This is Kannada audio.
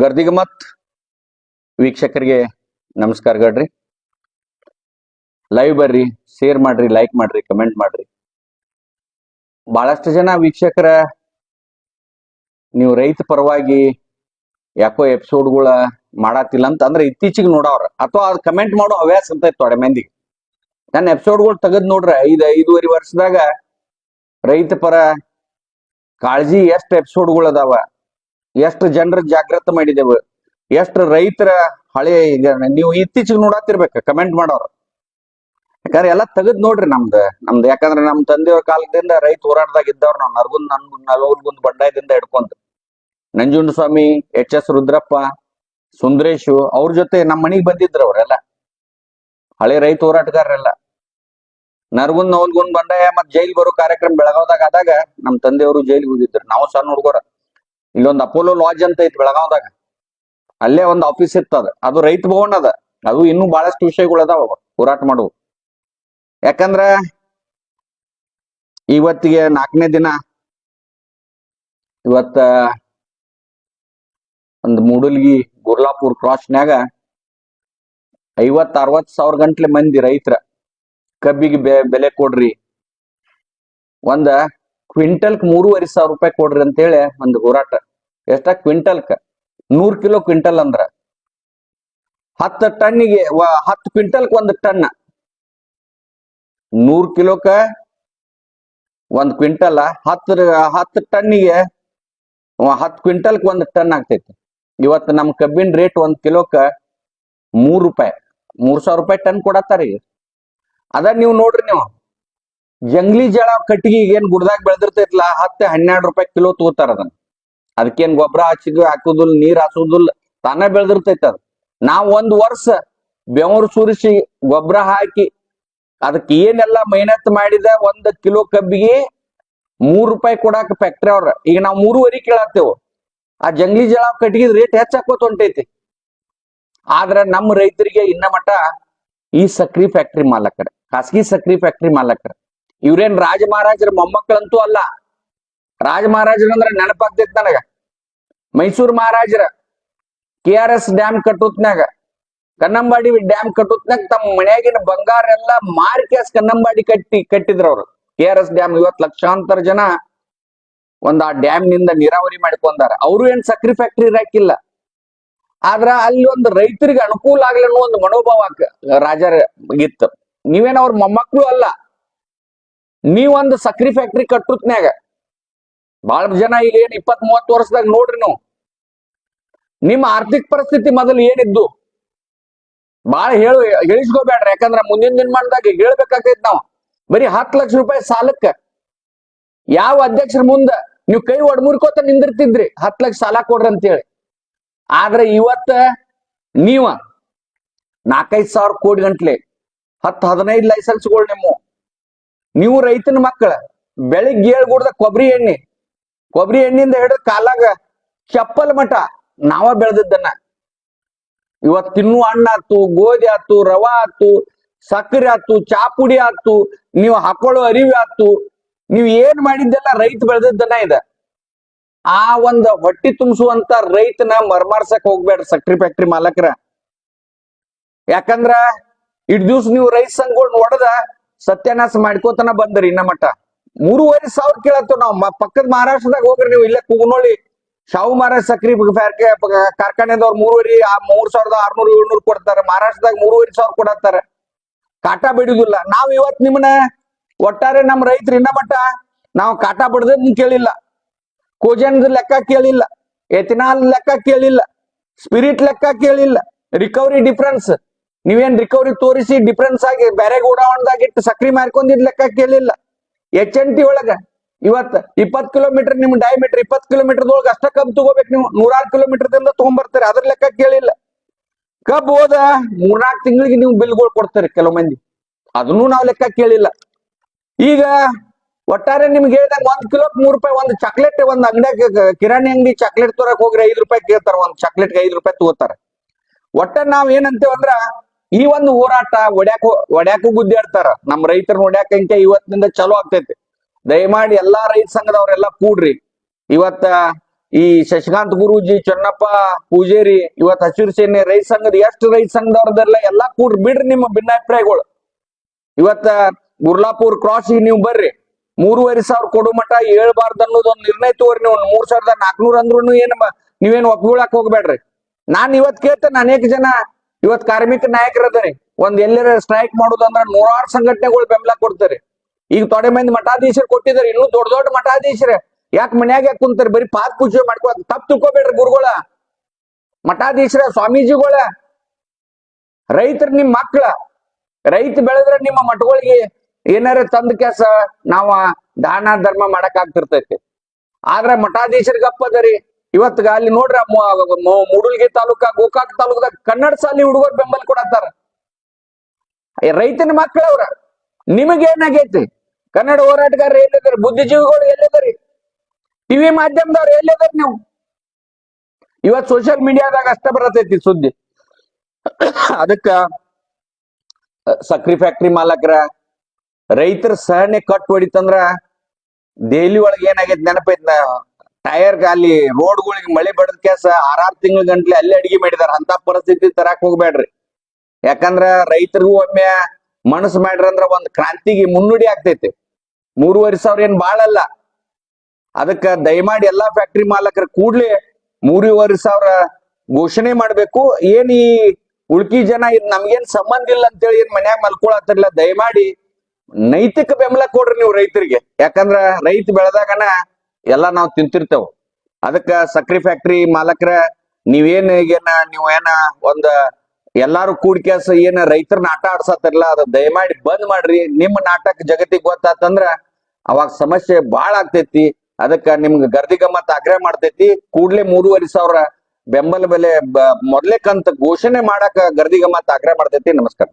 ಗರ್ದಿಗಮತ್. ವೀಕ್ಷಕರಿಗೆ ನಮಸ್ಕಾರ ಗಡ್ರಿ. ಲೈವ್ ಬರ್ರಿ ಶೇರ್ ಮಾಡ್ರಿ ಲೈಕ್ ಮಾಡ್ರಿ ಕಮೆಂಟ್ ಮಾಡ್ರಿ. ಬಹಳಷ್ಟು ಜನ ವೀಕ್ಷಕರ, ನೀವು ರೈತ ಪರವಾಗಿ ಯಾಕೋ ಎಪಿಸೋಡ್ಗಳ ಮಾಡತ್ತಿಲ್ಲ ಅಂತ ಅಂದ್ರೆ ಇತ್ತೀಚಿಗೆ ನೋಡವ್ರ. ಅಥವಾ ಅದು ಕಮೆಂಟ್ ಮಾಡೋ ಹವ್ಯಾಸ ಅಂತ ತೊಡೆ ಮಂದಿಗೆ. ನನ್ನ ಎಪಿಸೋಡ್ಗಳು ತೆಗೆದ್ ನೋಡ್ರೆ, ಐದ್, ಐದೂವರೆ ವರ್ಷದಾಗ ರೈತ ಪರ ಕಾಳಜಿ ಎಷ್ಟು ಎಪಿಸೋಡ್ಗಳು ಅದಾವ ಎಷ್ಟು ಜನರ ಜಾಗೃತ ಮಾಡಿದೆವು? ಎಷ್ಟು ರೈತರ ಹಳೆ ನೀವು ಇತ್ತೀಚೆಗೆ ನೋಡತ್ತಿರ್ಬೇಕು ಕಮೆಂಟ್ ಮಾಡೋರು. ಯಾಕಂದ್ರೆ ಎಲ್ಲ ತೆಗೆದ್ ನೋಡ್ರಿ ನಮ್ದು. ನಮ್ದು ಯಾಕಂದ್ರೆ ನಮ್ ತಂದೆಯವ್ರ ಕಾಲದಿಂದ ರೈತ ಹೋರಾಟದಾಗ ಇದ್ದವ್ರು ನಾವು. ನರಗುಂದ್ ನನ್ ನಲವರ್ಗುಂದ್ ಬಂಡಾಯದಿಂದ ಹಿಡ್ಕೊಂತ ನಂಜುಂಡ ಸ್ವಾಮಿ ಎಚ್ ಎಸ್ ರುದ್ರಪ್ಪ, ಸುಂದರೇಶು ಅವ್ರ ಜೊತೆ ನಮ್ಮ ಮನಿಗ್ ಬಂದಿದ್ರು ಅವರೆಲ್ಲ. ಹಳೆ ರೈತ ಹೋರಾಟಗಾರರೆಲ್ಲ. ನರಗುಂದ್, ನವಲ್ಗುಂದ್, ಬಂಡಾಯ ಮತ್ ಜೈಲ್ ಬರೋ ಕಾರ್ಯಕ್ರಮ ಬೆಳಗಾವ್ದಾಗ ಆದಾಗ ನಮ್ ತಂದೆಯವರು ಜೈಲಿಗೆ ಹೋಗಿದ್ರು. ನಾವು ಸಣ್ಣ ಹುಡುಗರ. ಇಲ್ಲೊಂದು ಅಪೋಲೋ ಲಾಜ್ ಅಂತ ಐತಿ ಬೆಳಗಾವ್ದಾಗ. ಅಲ್ಲೇ ಒಂದು ಆಫೀಸ್ ಇತ್ತು ಅದ. ರೈತ ಭವನ್ ಅದ. ಅದು ಇನ್ನೂ ಬಹಳಷ್ಟು ವಿಷಯಗಳು ಅದಾವ ಹೋರಾಟ ಮಾಡುವ. ಯಾಕಂದ್ರ ಇವತ್ತಿಗೆ ನಾಲ್ಕನೇ ದಿನ. ಇವತ್ತ ಒಂದು ಮೂಡಲ್ಗಿ ಗುರ್ಲಾಪುರ್ ಕ್ರಾಸ್ನ್ಯಾಗ ಐವತ್ ಅರವತ್ ಸಾವಿರ ಗಂಟ್ಲೆ ಮಂದಿ ರೈತರ ಕಬ್ಬಿಗೆ ಬೆ, ಬೆಲೆ ಕೊಡ್ರಿ. ಒಂದ ಕ್ವಿಂಟಲ್ಕ್ ಮೂರುವರೆ ಸಾವಿರ ರೂಪಾಯಿ ಕೊಡ್ರಿ ಅಂತೇಳಿ ಒಂದು ಹೋರಾಟ. ಎಷ್ಟ? ಕ್ವಿಂಟಲ್ಕ. ನೂರ್ ಕಿಲೋ ಕ್ವಿಂಟಲ್ ಅಂದ್ರ. ಹತ್ತು ಟನ್ನಿಗೆ ಹತ್ತು ಕ್ವಿಂಟಲ್ಕ್ ಒಂದು ಟನ್. ನೂರ್ ಕಿಲೋಕ ಒಂದ್ ಕ್ವಿಂಟಲ್. ಹತ್ತು ಹತ್ತು ಟನ್ನಿಗೆ ಹತ್ತು ಕ್ವಿಂಟಲ್ಕ್ ಒಂದ್ ಟನ್ ಆಗ್ತೈತಿ. ಇವತ್ತು ನಮ್ಮ ಕಬ್ಬಿನ ರೇಟ್ ಒಂದ್ ಕಿಲೋಕ ಮೂರ್ ರೂಪಾಯಿ. ಮೂರ್ ಸಾವಿರ ರೂಪಾಯಿ ಟನ್ ಕೊಡತ್ತಾರೀ ಅದ ನೀವು ನೋಡ್ರಿ ನೀವು. ಜಂಗ್ಲಿ ಜಳ ಕಟ್ಟಿಗೆ ಏನ್ ಗುಡ್ದಾಗ ಬೆಳೆದಿರ್ತೈತಿಲ್ಲ ಹತ್ತು ಹನ್ನೆರಡು ರೂಪಾಯಿ ಕಿಲೋ ತಗೋತಾರ ಅದನ್ನ. ಅದಕ್ಕೇನ್ ಗೊಬ್ಬರ ಹಚ್ಚಿದ್ ಹಾಕುದಿಲ್ಲ ನೀರ್ ಹಾಸುದಿಲ್ಲ ತಾನೇ ಬೆಳೆದಿರ್ತೈತಿ ಅದ್. ನಾವ್ ಒಂದ್ ವರ್ಷ ಬೆವರು ಸುರಿಸಿ ಗೊಬ್ಬರ ಹಾಕಿ ಅದಕ್ಕೆ ಏನೆಲ್ಲ ಮೆಹನತ್ ಮಾಡಿದ, ಒಂದ್ ಕಿಲೋ ಕಬ್ಬಿಗೆ ಮೂರ್ ರೂಪಾಯಿ ಕೊಡಾಕ ಫ್ಯಾಕ್ಟ್ರಿ ಅವ್ರ. ಈಗ ನಾವ್ ಮೂರುವರೆ ಕೇಳತ್ತೇವು. ಆ ಜಂಗ್ಲಿ ಜಳ ಕಟ್ಟಿಗೆ ರೇಟ್ ಹೆಚ್ಚಾಕೋತ ಹೊಂಟೈತಿ. ಆದ್ರ ನಮ್ಮ ರೈತರಿಗೆ ಇನ್ನ ಮಟ್ಟ ಈ ಸಕ್ರಿ ಫ್ಯಾಕ್ಟ್ರಿ ಮಾಲಕರ, ಖಾಸಗಿ ಸಕ್ರಿ ಫ್ಯಾಕ್ಟ್ರಿ ಮಾಲಕರ. ಇವ್ರೇನ್ ರಾಜ ಮಹಾರಾಜರ ಮೊಮ್ಮಕ್ಕಳಂತೂ ಅಲ್ಲ. ರಾಜ ಮಹಾರಾಜರಂದ್ರ ನೆನಪಾಗ್ತೈತ್ ನನಗ. ಮೈಸೂರು ಮಹಾರಾಜರ ಕೆ ಆರ್ ಎಸ್ ಡ್ಯಾಮ್ ಕಟ್ಟುತ್ನಾಗ, ಕನ್ನಂಬಾಡಿ ಡ್ಯಾಮ್ ಕಟ್ಟುತ್ನಾಗ ತಮ್ಮ ಮನೆಯಾಗಿನ ಬಂಗಾರ ಎಲ್ಲ ಮಾರ್ಕೆಸ್ ಕನ್ನಂಬಾಡಿ ಕಟ್ಟಿ, ಕಟ್ಟಿದ್ರು ಅವ್ರು. ಕೆ ಆರ್ ಎಸ್ ಡ್ಯಾಮ್ ಇವತ್ ಲಕ್ಷಾಂತರ ಜನ ಒಂದ್ ಆ ಡ್ಯಾಮ್ನಿಂದ ನೀರಾವರಿ ಮಾಡ್ಕೊಂಡಾರ. ಅವರು ಏನ್ ಸಕ್ರಿ ಫ್ಯಾಕ್ಟ್ರಿ ಇರಾಕಿಲ್ಲ. ಆದ್ರ ಅಲ್ಲಿ ಒಂದು ರೈತರಿಗೆ ಅನುಕೂಲ ಆಗ್ಲಿ ಅನ್ನೋ ಒಂದು ಮನೋಭಾವ ರಾಜರ ಇತ್ತು. ನೀವೇನ ಅವ್ರ ಮೊಮ್ಮಕ್ಕಳು ಅಲ್ಲ. ನೀವೊಂದು ಸಕ್ರಿ ಫ್ಯಾಕ್ಟ್ರಿ ಕಟ್ಟುತ್ನ್ಯಾಗ ಬಹಳ ಜನ ಈಗ ಏನ್ ಇಪ್ಪತ್ ಮೂವತ್ತು ವರ್ಷದಾಗ ನೋಡ್ರಿ ನೀವು. ನಿಮ್ಮ ಆರ್ಥಿಕ ಪರಿಸ್ಥಿತಿ ಮೊದಲು ಏನಿದ್ದು? ಬಹಳ ಹೇಳು ಹೇಳಿಸ್ಕೋಬೇಡ್ರಿ ಯಾಕಂದ್ರ ಮುಂದಿನ ದಿನಮಾನದಾಗ ಹೇಳ್ಬೇಕಾಗ್ತೈತ್ ನಾವು. ಬರೀ ಹತ್ತು ಲಕ್ಷ ರೂಪಾಯಿ ಸಾಲಕ್ಕೆ. ಯಾವ ಅಧ್ಯಕ್ಷರ ಮುಂದ ನೀವು ಕೈ ಒಡ್ಮುರ್ಕೋತ ನಿಂದಿರ್ತಿದ್ರಿ, ಹತ್ತು ಲಕ್ಷ ಸಾಲ ಕೊಡ್ರಿ ಅಂತೇಳಿ. ಆದ್ರೆ ಇವತ್ತ ನೀವ ನಾಲ್ಕೈದು ಸಾವಿರ ಕೋಟಿ ಗಂಟ್ಲೆ, ಹತ್ತು ಹದಿನೈದು ಲೈಸೆನ್ಸ್ಗಳು ನಿಮ್ಮ. ನೀವು ರೈತನ ಮಕ್ಕಳ, ಬೆಳಿಗ್ಗೆ ಏಳ್ಗೂಡ್ದ ಕೊಬ್ಬರಿ ಎಣ್ಣೆ ಕೊಬ್ಬರಿ ಎಣ್ಣಿಂದ ಹಿಡಿದ ಕಾಲಾಗ ಚಪ್ಪಲ್ ಮಠ ನಾವ ಬೆಳೆದಿದ್ದನ್ನ. ಇವತ್ ತಿನ್ನುವ ಹಣ್ಣು ಆತು, ಗೋಧಿ ಆತು, ರವಾ ಆತು ಸಕ್ಕರೆ ಆತು ಚಾ ಪುಡಿ ಆತು, ನೀವು ಹಾಕೊಳ್ಳೋ ಅರಿವಿ ಆತು, ನೀವು ಏನ್ ಮಾಡಿದ್ದೆಲ್ಲ ರೈತ ಬೆಳೆದಿದ್ದನ್ನ ಇದೆ. ಆ ಒಂದ್ ಹೊಟ್ಟಿ ತುಂಬಿಸುವಂತ ರೈತನ ಮರ್ಮಾರ್ಸಕ್ ಹೋಗ್ಬೇಡ್ರಿ ಸಕ್ರಿ ಫ್ಯಾಕ್ಟ್ರಿ ಮಾಲಕರ. ಯಾಕಂದ್ರ ಇಡ್ ದಿವ್ಸ ನೀವು ರೈತ ಸಂಘ ಒಡದ ಸತ್ಯಾನಾಶ ಮಾಡ್ಕೋತನ ಬಂದ್ರಿ ಇನ್ನ ಮಟ್ಟ ಮೂರುವರೆ ಸಾವಿರ ಕೇಳತ್ತು ನಾವು ಪಕ್ಕದ ಮಹಾರಾಷ್ಟ್ರದಾಗ ಹೋಗ್ರಿ ನೀವು, ಇಲ್ಲೇ ಕುಗ್ನೋಳಿ ಶಾಹು ಮಹಾರಾಜ್ ಸಕ್ರಿ ಕಾರ್ಖಾನೆದವ್ರು ಮೂರುವರೆ, ಆ ಮೂರ್ ಸಾವಿರದ ಆರ್ನೂರು, ಏಳ್ನೂರು ಕೊಡ್ತಾರೆ. ಮಹಾರಾಷ್ಟ್ರದಾಗ ಮೂರುವರೆ ಸಾವಿರ ಕೊಡತ್ತಾರೆ. ಕಾಟ ಬಿಡುದಿಲ್ಲ. ನಾವ್ ಇವತ್ ನಿಮ್ಮನ್ನ ಒಟ್ಟಾರೆ ನಮ್ ರೈತರು ಇನ್ನ ಮಟ್ಟ ನಾವು ಕಾಟ ಬಿಡದ್ ಕೇಳಿಲ್ಲ. ಕೋಜನ್ದ ಲೆಕ್ಕ ಕೇಳಿಲ್ಲ. ಎಥಿನಾಲ್ ಲೆಕ್ಕ ಕೇಳಿಲ್ಲ. ಸ್ಪಿರಿಟ್ ಲೆಕ್ಕ ಕೇಳಿಲ್ಲ. Recovery difference. ನೀವೇನ್ ರಿಕವರಿ ತೋರಿಸಿ ಡಿಫ್ರೆನ್ಸ್ ಆಗಿ ಬೇರೆ ಗೋಡಾವಣದಾಗ ಇಟ್ಟು ಸಕ್ರಿ ಮಾರ್ಕೊಂಡಿದ್ ಲೆಕ್ಕ ಕೇಳಿಲ್ಲ. ಎಚ್ ಎನ್ ಟಿ ಒಳಗ. ಇವತ್ ಇಪ್ಪತ್ ಕಿಲೋಮೀಟರ್ ನಿಮ್ ಡಯಾಮೀಟರ್ ಇಪ್ಪತ್ ಕಿಲೋಮೀಟರ್ ಒಳಗ ಅಷ್ಟ ಕಬ್ ತಗೋಬೇಕು ನೀವು. ನೂರಾರು ಕಿಲೋಮೀಟರ್ ದಿಂದ ತಗೊಂಡ್ಬರ್ತಾರೆ ಅದ್ರ ಲೆಕ್ಕ ಕೇಳಿಲ್ಲ. ಕಬ್ ಹೋದ ಮೂರ್ನಾಲ್ಕು ತಿಂಗಳಿಗೆ ನೀವು ಬಿಲ್ಗಳು ಕೊಡ್ತಾರೆ ಕೆಲವು ಮಂದಿ. ಅದನ್ನೂ ನಾವು ಲೆಕ್ಕ ಕೇಳಿಲ್ಲ. ಈಗ ಒಟ್ಟಾರೆ ನಿಮ್ಗೆ ಹೇಳ್ದಂಗ ಒಂದ್ ಕಿಲೋಕ್ ಮೂರ್ ರೂಪಾಯಿ, ಒಂದ್ ಚಾಕ್ಲೇಟ್ ಒಂದ್ ಅಂಗಡಿಯಾಗ ಕಿರಾಣಿ ಅಂಗಡಿ ಚಾಕ್ಲೇಟ್ ತೋರಕ್ ಹೋಗ್ರಿ ಐದ್ ರೂಪಾಯಿ ಕೇಳ್ತಾರ, ಒಂದ್ ಚಾಕ್ಲೇಟ್ಗೆ ಐದ್ ರೂಪಾಯಿ ತಗೋತಾರ. ಒಟ್ಟ ನಾವ್ ಏನಂತೇವಂದ್ರ ಈ ಒಂದು ಹೋರಾಟ ಒಡ್ಯಾಕ, ಒಡ್ಯಾಕು ಗುದ್ದಾಡ್ತಾರ ನಮ್ ರೈತರನ್ನ ಒಡ್ಯಾಕ ಇಂಕ ಇವತ್ತಿನಿಂದ ಚಲೋ ಆಗ್ತೈತಿ. ದಯಮಾಡಿ ಎಲ್ಲಾ ರೈತ ಸಂಘದವ್ರೆಲ್ಲಾ ಕೂಡ್ರಿ. ಇವತ್ತ ಈ ಶಶಿಕಾಂತ್ ಗುರೂಜಿ, ಚನ್ನಪ್ಪ ಪೂಜೇರಿ ಇವತ್ ಹಸಿರು ಸೇನೆ ರೈತ ಸಂಘದ ಎಷ್ಟು ರೈತ ಸಂಘದವ್ರದೆಲ್ಲ ಎಲ್ಲಾ ಕೂಡ್ರಿ. ಬಿಡ್ರಿ ನಿಮ್ಮ ಭಿನ್ನಾಭಿಪ್ರಾಯಗಳು. ಇವತ್ತ ಗುರ್ಲಾಪುರ್ ಕ್ರಾಸ್ ನೀವು ಬರ್ರಿ. ಮೂರುವರೆ ಸಾವಿರ ಕೊಡು ಮಠ ಹೇಳ್ಬಾರ್ದು ಅನ್ನೋದು ಒಂದು ನಿರ್ಣಯ ತಗೋರಿ ನೀವು. ಮೂರ್ ಸಾವಿರದ ನಾಲ್ಕನೂರ ಅಂದ್ರೂ ಏನ್ ನೀವೇನ್ ಒಪ್ಕೊಳಕ್ ಹೋಗ್ಬೇಡ್ರಿ. ನಾನ್ ಇವತ್ ಕೇಳ್ತೇನೆ ಅನೇಕ ಜನ ಇವತ್ ಕಾರ್ಮಿಕ ನಾಯಕರ ನಾಯಕರದರಿ ಒಂದ್ ಎಲ್ಲರ ಸ್ಟ್ರೈಕ್ ಮಾಡುದಂದ್ರ ನೂರಾರು ಸಂಘಟನೆಗಳು ಬೆಂಬಲ ಕೊಡ್ತಾರೆ. ಈಗ ತೊಡೆ ಮಂದಿ ಮಠಾಧೀಶರು ಕೊಟ್ಟಿದ್ದಾರೆ. ಇನ್ನೂ ದೊಡ್ಡ ದೊಡ್ಡ ಮಠಾಧೀಶರೇ. ಯಾಕೆ ಮನ್ಯಾಗ ಯಾಕೆ ಕುಂತಾರೆ? ಬರೀ ಪಾದ ಪೂಜೆ ಮಾಡ್ಕೊ ತಪ್ಪು ತಿಳ್ಕೊಬೇಡ್ರಿ ಗುರುಗಳ. ಮಠಾಧೀಶರ, ಸ್ವಾಮೀಜಿಗಳ. ರೈತರ ನಿಮ್ ಮಕ್ಳ. ರೈತ ಬೆಳೆದ್ರೆ ನಿಮ್ಮ ಮಠಗಳಿಗೆ ಏನಾರ ತಂದ ಕೆಲಸ, ನಾವ ದಾನ ಧರ್ಮ ಮಾಡಕ್ ಆಗ್ತಿರ್ತೈತಿ. ಆದ್ರ ಮಠಾಧೀಶರಿಗೆ ಇವತ್ತು ಅಲ್ಲಿ ನೋಡ್ರಿ ಮೂಡಲ್ಗಿ ತಾಲೂಕ, ಗೋಕಾಕ್ ತಾಲೂಕದಾಗ ಕನ್ನಡ ಸಾಲಿ ಹುಡುಗರು ಬೆಂಬಲ ಕೊಡತ್ತಾರ. ರೈತನ ಮಕ್ಕಳವ್ರ ನಿಮಗೇನಾಗೈತಿ? ಕನ್ನಡ ಹೋರಾಟಗಾರರು ಎಲ್ಲಿದ್ದಾರೆ? ಬುದ್ಧಿಜೀವಿಗಳು ಎಲ್ಲಿದ್ದಾರೆ? ಟಿವಿ ಮಾಧ್ಯಮದವ್ರು ಎಲ್ಲಿದ್ದಾರೆ ನೀವು? ಇವತ್ ಸೋಷಿಯಲ್ ಮೀಡಿಯಾದಾಗ ಅಷ್ಟ ಬರತೈತಿ ಸುದ್ದಿ. ಅದಕ್ಕ, ಸಕ್ರಿ ಫ್ಯಾಕ್ಟ್ರಿ ಮಾಲಕರ, ರೈತರ ಸಹನೆ ಕಟ್ ಹೊಡಿತಂದ್ರ, ದೆಹಲಿ ಒಳಗೆ ಏನಾಗೈತಿ ನೆನಪೈತ್ ಟೈರ್ ಅಲ್ಲಿ ರೋಡ್ಗಳಿಗೆ ಮಳೆ ಬಡದ ಕೇಸ ಆರಾರು ತಿಂಗಳ ಗಂಟ್ಲೆ ಅಲ್ಲೇ ಅಡಿಗೆ ಮಾಡಿದಾರ. ಅಂತ ಪರಿಸ್ಥಿತಿ ತರಾಕ್ ಹೋಗ್ಬೇಡ್ರಿ ಯಾಕಂದ್ರ ರೈತರಿಗೂ ಒಮ್ಮೆ ಮನಸ್ಸು ಮಾಡ್ರಿ ಅಂದ್ರ ಒಂದ್ ಕ್ರಾಂತಿಗೆ ಮುನ್ನುಡಿ ಆಗ್ತೈತಿ. ಮೂರುವರೆ ಸಾವಿರ ಏನ್ ಬಾಳಲ್ಲ ಅದಕ್ಕ ದಯಮಾಡಿ ಎಲ್ಲಾ ಫ್ಯಾಕ್ಟ್ರಿ ಮಾಲಕರ ಕೂಡ್ಲಿ ಮೂರುವರೆ ಸಾವಿರ ಘೋಷಣೆ ಮಾಡ್ಬೇಕು. ಏನ್ ಈ ಉಳ್ಕಿ ಜನ ಇದ್ ನಮ್ಗೇನ್ ಸಂಬಂಧ ಇಲ್ಲ ಅಂತೇಳಿ ಏನ್ ಮನ್ಯಾಗ ಮಲ್ಕೊಳತ್ತಿರ್ಲಿಲ್ಲ ದಯಮಾಡಿ ನೈತಿಕ ಬೆಂಬಲ ಕೊಡ್ರಿ ನೀವು ರೈತರಿಗೆ. ಯಾಕಂದ್ರ ರೈತ ಬೆಳೆದಾಗನ ಎಲ್ಲಾ ನಾವು ತಿಂತಿರ್ತೇವೆ. ಅದಕ್ಕ ಸಕ್ರಿ ಫ್ಯಾಕ್ಟ್ರಿ ಮಾಲಕರ ನೀವೇನ್ ಈಗೇನ ನೀವು ಏನ ಒಂದ ಎಲ್ಲಾರು ಕೂಡ್ ಕೆಲ್ಸ ಏನ ರೈತರನ್ನ ಆಟ ಆಡ್ಸತ್ತಿರಲ್ಲ ಅದ ದಯಮಾಡಿ ಬಂದ್ ಮಾಡ್ರಿ. ನಿಮ್ಮ ನಾಟಕ ಜಗತ್ತಿಗೆ ಗೊತ್ತಾತಂದ್ರ ಅವಾಗ ಸಮಸ್ಯೆ ಬಾಳ ಆಗ್ತೈತಿ. ಅದಕ್ಕ ನಿಮ್ಗೆ ಗರ್ದಿ ಗಮ್ಮತ್ ಆಗ್ರಹ ಮಾಡ್ತೈತಿ. ಕೂಡ್ಲೆ ಮೂರುವರೆ ಸಾವಿರ ಬೆಂಬಲ ಬೆಲೆ ಮೊದ್ಲೇ ಕಂತ ಘೋಷಣೆ ಮಾಡಾಕ ಗರ್ದಿ ಗಮ್ಮತ್ ಆಗ್ರಹ ಮಾಡ್ತೈತಿ. ನಮಸ್ಕಾರ.